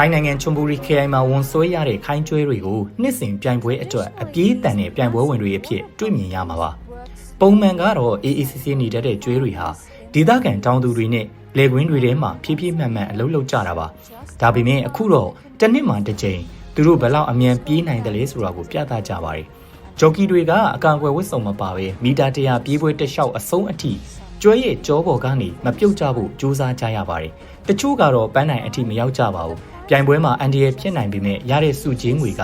ထိုင်းနိုင်ငံချွန်ဘူရီခရိုင်မှာဝန်ဆွဲရတဲ့ခိုင်းကျွဲတွေကိုနှစ်စဉ်ပြိုင်ပွဲအတွက်အပြေးတန်တဲ့ပြိုင်ပွဲဝင်တွေအဖြစ်တွေ့မြင်ရမှာပါပုံမှန်ကတော့ AACC နေတတ်တဲ့ကျွဲတွေဟာဒေသခံတောင်သူတွေနဲ့လေကွင်းတွေထဲမှာဖြည်းဖြည်းမှန်မှန်အလုပ်လုပ်ကြတာပါဒါပေမဲ့အခုတော့တစ်နှစ်မှတစ်ကြိမ်သူတို့ဘယ်လောက်အမြန်ပြေးနိုင်တယ်လဲဆိုတာကိုပြသကြပါတယ်ဂျော်ကီတွေကအကာအကွယ်ဝတ်စုံမပါဘဲမီတာတရာပြေးပွဲတစ်လျှောက်အဆုံးအထိကျွဲရဲ့ကြောပေါ်ကနေမပြုတ်ကြဖို့ကြိုးစားကြရပါတယ်တချို့ကတော့ပန်းနိုင်အထိမရောက်ကြပါဘူး ပြိုင်ပွဲမှာအန်ဒီရဖြစ်နိုင်ပေမဲ့ရတဲ့စုချင်းငွေက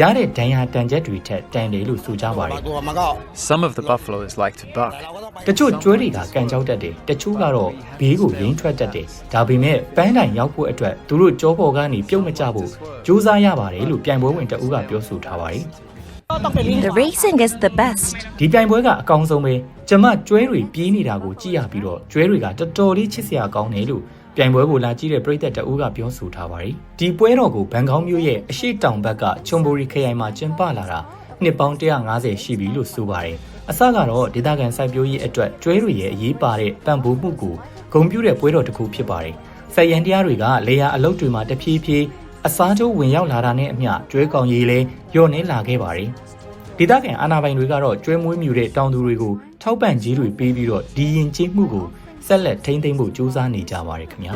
ရတဲ့ဒဏ်ရာတန်ချက်တွေထက်တန်တယ်လို့ဆိုကြပါတယ် Some of the buffalo is like to buck တချို့ကျွဲတွေကကန်ကြောက်တတ်တယ်တချို့ကတော့ဘေးကိုရင်းထွက်တတ်တယ်ဒါပေမဲ့ပန်းတိုင်ရောက်ဖို့အတွက်သူတို့ကြောပေါ်ကနေပြုတ်မကျဖို့ကြိုးစားရပါတယ်လို့ပြိုင်ပွဲဝင်တအူးကပြောဆိုထားပါတယ် The racing is the best. ဒီပြိုင်ပွဲကအကောင်းဆုံးပဲကျမကျွဲတွေပြေးနေတာကိုကြည့်ရပြီးတော့ကျွဲတွေကတော်တော်လေးချစ်စရာကောင်းတယ်လို့ပြိုင်ပွဲကိုလာကြည့်တဲ့ပရိသတ်တအူးကပြောဆိုထားပါတယ်ဒီပွဲတော်ကိုဘန်ကောက်မြို့ရဲ့အရှိတောင်ဘက်ကချွန်ဘူရီခရိုင်မှာကျင်းပလာတာနှစ်ပေါင်း150ရှိပြီလို့ဆိုပါတယ်အစကတော့ဒေသခံစိုက်ပျိုးရေးအတွက်ကျွဲတွေရဲ့အရေးပါတဲ့ပံ့ပိုးမှုကိုဂုဏ်ပြုတဲ့ပွဲတော်တစ်ခုဖြစ်ပါတယ်စိုက်ရန်တရားတွေကလေယာအလုတ်တွေမှာတဖြည်းဖြည်း အစားထိုးဝင်ရောက်လာတာနဲ့အမျှကျွဲကောင်ကြီးလည်းညှော့နေလာခဲ့ပါတယ်ဒေသခံအာဏာပိုင်တွေကတော့ကျွဲမွေးမြူတဲ့တောင်သူတွေကိုထောက်ပံ့ကြီးတွေပေးပြီးတော့ဒီရင်ကျေးမှုကိုဆက်လက်ထိန်းသိမ်းဖို့ကြိုးစားနေကြပါတယ်ခင်ဗျာ